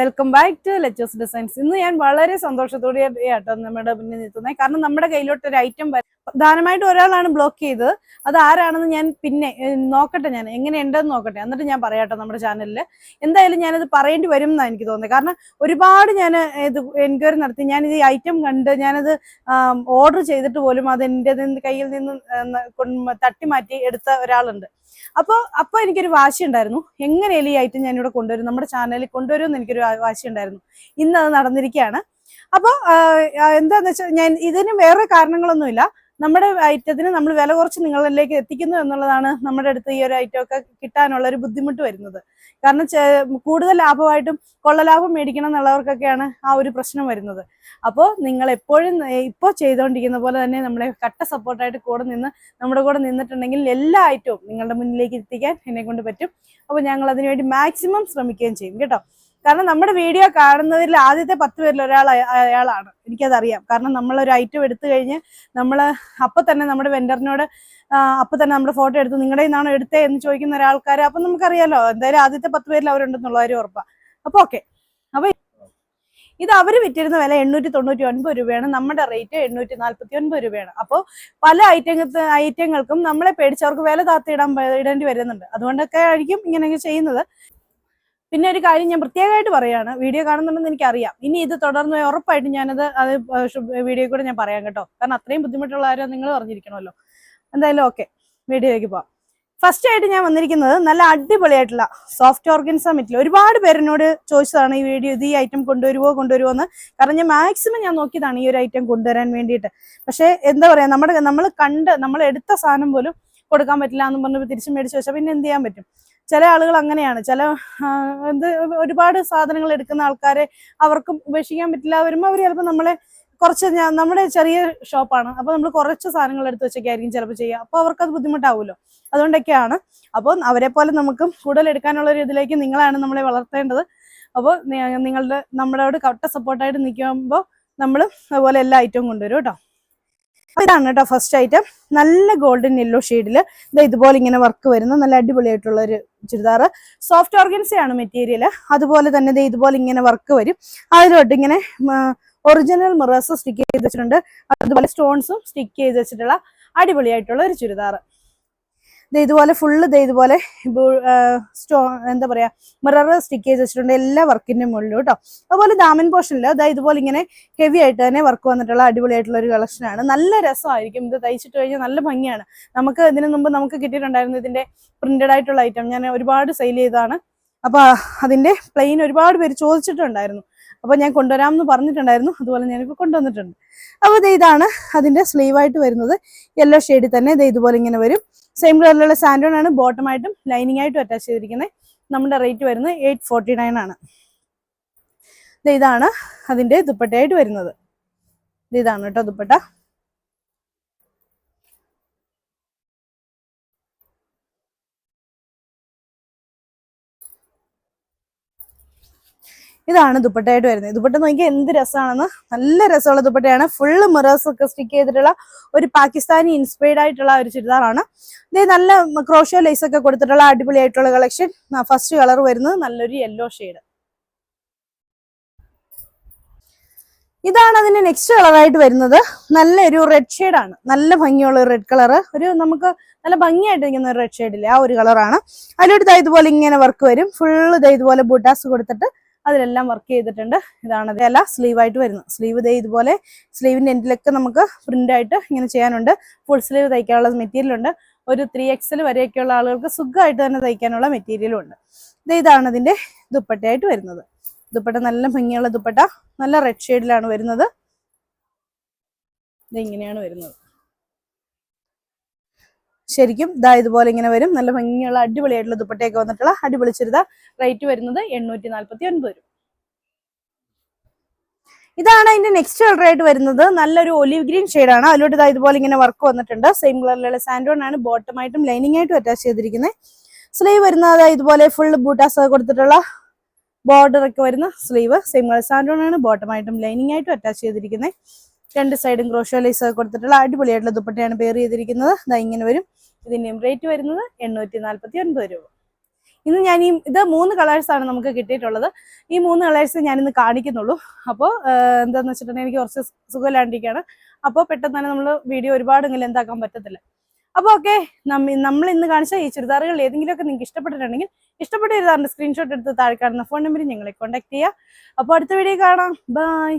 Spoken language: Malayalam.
Welcome back to Lechu's designs. ഇന്ന് ഞാൻ വളരെ സന്തോഷത്തോടെ ആട്ടോ നമ്മുടെ മുന്നിൽ നിൽക്കുന്നത്. കാരണം നമ്മുടെ കയ്യിലോട്ട് ഒരു ഐറ്റം പ്രധാനമായിട്ട് ഒരാളാണ് ബ്ലോക്ക് ചെയ്തത്. അത് ആരാണെന്ന് ഞാൻ പിന്നെ നോക്കട്ടെ ഞാൻ. എങ്ങനെയുണ്ടെന്ന് നോക്കട്ടെ. എന്നിട്ട് ഞാൻ പറയാട്ടോ നമ്മുടെ ചാനലിൽ എന്തായാലും ഞാനത് പറയേണ്ടി വരും എന്നാണ് എനിക്ക് തോന്നുന്നത്. കാരണം ഒരുപാട് ഞാൻ ഇത് എൻക്വയറി നടത്തി. ഞാൻ ഈ ഐറ്റം കണ്ട് ഞാനത് ഓർഡർ ചെയ്തിട്ട് പോലും അത് എന്റെ കയ്യിൽ നിന്ന് തട്ടി മാറ്റി എടുത്ത ഒരാളുണ്ട്. അപ്പോൾ അപ്പോൾ എനിക്കൊരു വാശി ഉണ്ടായിരുന്നു എങ്ങനെയാലും ഈ ഐറ്റം ഞാനിവിടെ കൊണ്ടുവരും. നമ്മുടെ ചാനലിൽ കൊണ്ടുവരുമെന്ന് എനിക്കൊരു വാശി ഉണ്ടായിരുന്നു ഇന്ന് അത് നടന്നിരിക്കുകയാണ്. അപ്പോൾ എന്താന്ന് വെച്ചാൽ ഞാൻ ഇതിന് വേറെ കാരണങ്ങളൊന്നുമില്ല. നമ്മുടെ ഐറ്റത്തിന് നമ്മൾ വില കുറച്ച് നിങ്ങളിലേക്ക് എത്തിക്കുന്നു എന്നുള്ളതാണ് നമ്മുടെ അടുത്ത് ഈ ഒരു ഐറ്റം ഒക്കെ കിട്ടാനുള്ള ഒരു ബുദ്ധിമുട്ട് വരുന്നത്. കാരണം കൂടുതൽ ലാഭമായിട്ടും കൊള്ളലാഭം മേടിക്കണം എന്നുള്ളവർക്കൊക്കെയാണ് ആ ഒരു പ്രശ്നം വരുന്നത്. അപ്പോൾ നിങ്ങൾ എപ്പോഴും ഇപ്പോൾ ചെയ്തുകൊണ്ടിരിക്കുന്ന പോലെ തന്നെ നമ്മളെ കട്ട സപ്പോർട്ടായിട്ട് കൂടെ നിന്ന് നമ്മുടെ കൂടെ നിന്നിട്ടുണ്ടെങ്കിൽ എല്ലാ ഐറ്റവും നിങ്ങളുടെ മുന്നിലേക്ക് എത്തിക്കാൻ എന്നെ കൊണ്ട് പറ്റും. അപ്പോൾ ഞങ്ങൾ അതിനുവേണ്ടി മാക്സിമം ശ്രമിക്കുകയും ചെയ്യും. കേട്ടോ? കാരണം നമ്മുടെ വീഡിയോ കാണുന്നതിൽ ആദ്യത്തെ പത്ത് പേരിൽ ഒരാൾ അയ- അയാളാണ്. എനിക്കതറിയാം. കാരണം നമ്മൾ ഒരു ഐറ്റം എടുത്തു കഴിഞ്ഞ് നമ്മൾ അപ്പൊ തന്നെ നമ്മുടെ വെൻഡറിനോട് അപ്പൊ തന്നെ നമ്മുടെ ഫോട്ടോ എടുത്തു നിങ്ങളുടെ നിന്നാണോ എടുത്തേ എന്ന് ചോദിക്കുന്ന ഒരാൾക്കാർ അപ്പൊ നമുക്കറിയാലോ. എന്തായാലും ആദ്യത്തെ പത്ത് പേരിൽ അവരുണ്ടെന്നുള്ള കാര്യം ഉറപ്പാണ് അപ്പൊ ഓക്കെ അപ്പൊ ഇത് അവർ വിറ്റിരുന്ന വില എണ്ണൂറ്റി തൊണ്ണൂറ്റി ഒൻപത് രൂപയാണ്. നമ്മുടെ റേറ്റ് എണ്ണൂറ്റി നാൽപ്പത്തി ഒൻപത് രൂപയാണ് അപ്പോൾ പല ഐറ്റങ്ങൾ ഐറ്റങ്ങൾക്കും നമ്മളെ പേടിച്ചവർക്ക് വില താത്തിയിടാൻ ഇടേണ്ടി വരുന്നുണ്ട്. അതുകൊണ്ടൊക്കെ ആയിരിക്കും ഇങ്ങനെയൊക്കെ ചെയ്യുന്നത്. പിന്നെ ഒരു കാര്യം ഞാൻ പ്രത്യേകമായിട്ട് പറയാണ് വീഡിയോ കാണുന്നുണ്ടെന്ന് എനിക്കറിയാം. ഇനി ഇത് തുടർന്ന് ഉറപ്പായിട്ടും ഞാനത് അത് വീഡിയോ കൂടെ ഞാൻ പറയാം കേട്ടോ. കാരണം അത്രയും ബുദ്ധിമുട്ടുള്ള ആരോ നിങ്ങൾ പറഞ്ഞിരിക്കണമല്ലോ. എന്തായാലും ഓക്കെ വീഡിയോയിലേക്ക് പോവാം. ഫസ്റ്റ് ആയിട്ട് ഞാൻ വന്നിരിക്കുന്നത് നല്ല അടിപൊളിയായിട്ടുള്ള സോഫ്റ്റ് ഓർഗൻസ മെറ്റീരിയൽ ഒരുപാട് പേരെന്നോട് ചോദിച്ചതാണ് ഈ വീഡിയോ ഇത് ഈ ഐറ്റം കൊണ്ടുവരുമോ കൊണ്ടുവരുമോ എന്ന്? കാരണം ഞാൻ മാക്സിമം ഞാൻ നോക്കിയതാണ് ഈ ഒരു ഐറ്റം കൊണ്ടുവരാൻ വേണ്ടിയിട്ട്. പക്ഷേ എന്താ പറയാ നമ്മുടെ നമ്മൾ കണ്ട് നമ്മൾ എടുത്ത സാധനം പോലും കൊടുക്കാൻ പറ്റില്ല എന്ന് പറഞ്ഞ് തിരിച്ചു മേടിച്ച് വെച്ചാൽ പിന്നെ എന്ത് ചെയ്യാൻ പറ്റും? ചില ആളുകൾ അങ്ങനെയാണ്. ചില എന്ത് ഒരുപാട് സാധനങ്ങൾ എടുക്കുന്ന ആൾക്കാരെ അവർക്ക് ഉപേക്ഷിക്കാൻ പറ്റില്ല. വരുമ്പോൾ അവർ ചിലപ്പോൾ നമ്മളെ കുറച്ച് ഞാൻ നമ്മുടെ ചെറിയ ഷോപ്പാണ്. അപ്പോൾ നമ്മൾ കുറച്ച് സാധനങ്ങൾ എടുത്ത് വെച്ചൊക്കെയായിരിക്കും ചിലപ്പോൾ ചെയ്യുക. അപ്പോൾ അവർക്കത് ബുദ്ധിമുട്ടാവുമല്ലോ അതുകൊണ്ടൊക്കെയാണ്. അപ്പോൾ അവരെ പോലെ നമുക്കും കൂടുതൽ എടുക്കാനുള്ള ഒരു ഇതിലേക്ക് നിങ്ങളാണ് നമ്മളെ വളർത്തേണ്ടത്. അപ്പോൾ നിങ്ങളുടെ നമ്മളോട് കട്ട സപ്പോർട്ടായിട്ട് നിൽക്കുമ്പോൾ നമ്മൾ അതുപോലെ എല്ലാ ഐറ്റവും കൊണ്ടുവരും കേട്ടോ. ഇതാണ് കേട്ടോ ഫസ്റ്റ് ഐറ്റം നല്ല ഗോൾഡൻ യെല്ലോ ഷെയ്ഡിൽ ഇതുപോലെ ഇങ്ങനെ വർക്ക് വരുന്ന. നല്ല അടിപൊളിയായിട്ടുള്ള ഒരു ചുരിദാർ. സോഫ്റ്റ് ഓർഗൻസയാണ് മെറ്റീരിയൽ അതുപോലെ തന്നെ ദേ ഇതുപോലെ ഇങ്ങനെ വർക്ക് വരും. അതിലോട്ട് ഇങ്ങനെ ഒറിജിനൽ മിറേഴ്സ് സ്റ്റിക്ക് ചെയ്ത് വെച്ചിട്ടുണ്ട്. അതുപോലെ സ്റ്റോൺസും സ്റ്റിക്ക് ചെയ്ത് വെച്ചിട്ടുള്ള അടിപൊളിയായിട്ടുള്ള ഒരു ചുരിദാർ. ഇതുപോലെ ഫുള്ള് ഇതുപോലെ സ്റ്റോ എന്താ പറയാ മിറർ സ്റ്റിക്ക് ചെയ്ത് വെച്ചിട്ടുണ്ട് എല്ലാ വർക്കിന്റെ മുകളിലും കേട്ടോ അതുപോലെ ദാമൻ പോർഷനിൽ അതായത് ഇതുപോലെ ഇങ്ങനെ ഹെവി ആയിട്ട് തന്നെ വർക്ക് വന്നിട്ടുള്ള അടിപൊളിയായിട്ടുള്ള ഒരു കളക്ഷനാണ് നല്ല രസമായിരിക്കും. ഇത് തയ്ച്ചിട്ട് കഴിഞ്ഞാൽ നല്ല ഭംഗിയാണ്. നമുക്ക് ഇതിനു മുമ്പ് നമുക്ക് കിട്ടിയിട്ടുണ്ടായിരുന്നു ഇതിന്റെ പ്രിന്റഡ് ആയിട്ടുള്ള ഐറ്റം ഞാൻ ഒരുപാട് സെയിൽ ചെയ്തതാണ്. അപ്പൊ അതിന്റെ പ്ലെയിൻ ഒരുപാട് പേര് ചോദിച്ചിട്ടുണ്ടായിരുന്നു. അപ്പൊ ഞാൻ കൊണ്ടുവരാം എന്ന് പറഞ്ഞിട്ടുണ്ടായിരുന്നു. അതുപോലെ ഞാനിപ്പോൾ കൊണ്ടുവന്നിട്ടുണ്ട്. അപ്പോൾ ഇതാണ് അതിന്റെ സ്ലീവായിട്ട് വരുന്നത്. യെല്ലോ ഷെയ്ഡിൽ തന്നെ ദേ ഇതുപോലെ ഇങ്ങനെ വരും. സെയിം കളറിലുള്ള സാൻഡോൺ ആണ്. ബോട്ടം ആയിട്ടും ലൈനിങ് ആയിട്ടും അറ്റാച്ച് ചെയ്തിരിക്കുന്നത് നമ്മുടെ റേറ്റ് വരുന്നത് എയ്റ്റ് ഫോർട്ടി നയൻ ആണ് ഇതാണ് അതിന്റെ ദുപ്പട്ടയായിട്ട് വരുന്നത്. ഇത് ഇതാണ് കേട്ടോ ദുപ്പട്ട. ഇതാണ് ദുപ്പട്ടയായിട്ട് വരുന്നത്. ദുപ്പട്ട നോക്കിയാൽ എന്ത് രസമാണെന്ന് നല്ല രസമുള്ള ദുപ്പട്ടയാണ്. ഫുള്ള് മിറേഴ്സ് ഒക്കെ സ്റ്റിക്ക് ചെയ്തിട്ടുള്ള ഒരു പാകിസ്ഥാനി ഇൻസ്പയർഡ് ആയിട്ടുള്ള ഒരു ചുരിദാറാണ്. ഇത് നല്ല ക്രോഷ്യോ ലൈസ് ഒക്കെ കൊടുത്തിട്ടുള്ള അടിപൊളി ആയിട്ടുള്ള കളക്ഷൻ ഫസ്റ്റ് കളർ വരുന്നത് നല്ലൊരു യെല്ലോ ഷെയ്ഡ് ഇതാണ് അതിന്റെ നെക്സ്റ്റ് കളറായിട്ട് വരുന്നത്. നല്ലൊരു റെഡ് ഷെയ്ഡാണ് നല്ല ഭംഗിയുള്ള റെഡ് കളർ ഒരു നമുക്ക് നല്ല ഭംഗിയായിട്ട് നിൽക്കുന്ന ഒരു റെഡ് ഷെയ്ഡില്ലേ ആ ഒരു കളറാണ് അതിലോട്ട് ഇതുപോലെ ഇങ്ങനെ വർക്ക് വരും. ഫുള്ള് ഇതുപോലെ ബൂട്ടാസ് കൊടുത്തിട്ട് അതിലെല്ലാം വർക്ക് ചെയ്തിട്ടുണ്ട്. ഇതാണ് ഇതല്ല സ്ലീവ് ആയിട്ട് വരുന്നത്. സ്ലീവ് ദേ ഇതുപോലെ സ്ലീവിന്റെ എൻഡിലൊക്കെ നമുക്ക് പ്രിന്റ് ആയിട്ട് ഇങ്ങനെ ചെയ്യാനുണ്ട്. ഫുൾ സ്ലീവ് തയ്ക്കാനുള്ള മെറ്റീരിയൽ ഉണ്ട്. ഒരു ത്രീ എക്സൽ വരെയൊക്കെയുള്ള ആളുകൾക്ക് സുഖമായിട്ട് തന്നെ തയ്ക്കാനുള്ള മെറ്റീരിയലും ഉണ്ട്. ദേ ഇതാണ് അതിന്റെ ദുപ്പട്ടയായിട്ട് വരുന്നത്. ദുപ്പട്ട നല്ല ഭംഗിയുള്ള ദുപ്പട്ട. നല്ല റെഡ് ഷെയ്ഡിലാണ് വരുന്നത്. ഇതിങ്ങനെയാണ് വരുന്നത്. ശരിക്കും ദാ ഇതുപോലെ ഇങ്ങനെ വരും. നല്ല ഭംഗിയുള്ള അടിപൊളിയായിട്ടുള്ള ദുപ്പട്ടയൊക്കെ വന്നിട്ടുള്ള അടിപൊളി ചെറുത റേറ്റ് വരുന്നത് എണ്ണൂറ്റി നാൽപ്പത്തി ഒൻപത് രൂപ. ഇതാണ് അതിന്റെ നെക്സ്റ്റ് കളർ ആയിട്ട് വരുന്നത്. നല്ലൊരു ഒലിവ് ഗ്രീൻ ആണ്. അതിലോട്ട് ഇതാ ഇതുപോലെ ഇങ്ങനെ വർക്ക് വന്നിട്ടുണ്ട്. സെയിം കളറിലുള്ള സാൻഡോൺ ആണ്. ബോട്ടം ആയിട്ടും ലൈനിങ് ആയിട്ടും അറ്റാച്ച് ചെയ്തിരിക്കുന്നത് സ്ലീവ് വരുന്നത് ഇതുപോലെ ഫുൾ ബൂട്ടാസ് കൊടുത്തിട്ടുള്ള ബോർഡർ ഒക്കെ വരുന്ന സ്ലീവ് സെയിം കളർ സാൻഡോൺ ആണ്. ബോട്ടം ആയിട്ടും ലൈനിങ് ആയിട്ടും അറ്റാച്ച് ചെയ്തിരിക്കുന്നത് രണ്ട് സൈഡും ക്രോഷോ ലൈസ് കൊടുത്തിട്ടുള്ള അടിപൊളിയായിട്ടുള്ള ദുപ്പട്ടയാണ് പേർ ചെയ്തിരിക്കുന്നത്. ഇതാ ഇങ്ങനെ വരും. ഇതിന്റെയും റേറ്റ് വരുന്നത് എണ്ണൂറ്റി നാൽപ്പത്തി ഒൻപത് രൂപ. ഇന്ന് ഞാൻ ഈ ഇത് മൂന്ന് കളേഴ്സാണ് നമുക്ക് കിട്ടിയിട്ടുള്ളത്. ഈ മൂന്ന് കളേഴ്സ് ഞാൻ ഇന്ന് കാണിക്കുന്നുള്ളൂ. അപ്പോൾ എന്താണെന്ന് വെച്ചിട്ടുണ്ടെങ്കിൽ എനിക്ക് കുറച്ച് സുഖമില്ലാണ്ടിരിക്കുകയാണ്. അപ്പോൾ പെട്ടെന്ന് തന്നെ നമ്മൾ വീഡിയോ ഒരുപാട് ഇങ്ങനെ എന്താക്കാൻ പറ്റത്തില്ല. അപ്പോൾ ഓക്കെ നമ്മൾ ഇന്ന് കാണിച്ച ഈ ചുരിദാറുകൾ ഏതെങ്കിലുമൊക്കെ നിങ്ങൾക്ക് ഇഷ്ടപ്പെട്ടിട്ടുണ്ടെങ്കിൽ ഇഷ്ടപ്പെട്ട ചുരിദാറിന്റെ സ്ക്രീൻഷോട്ട് എടുത്ത് താഴെ കാണുന്ന ഫോൺ നമ്പറിൽ ഞങ്ങളെ കോൺടാക്ട് ചെയ്യുക. അപ്പോൾ അടുത്ത വീഡിയോ കാണാം. ബൈ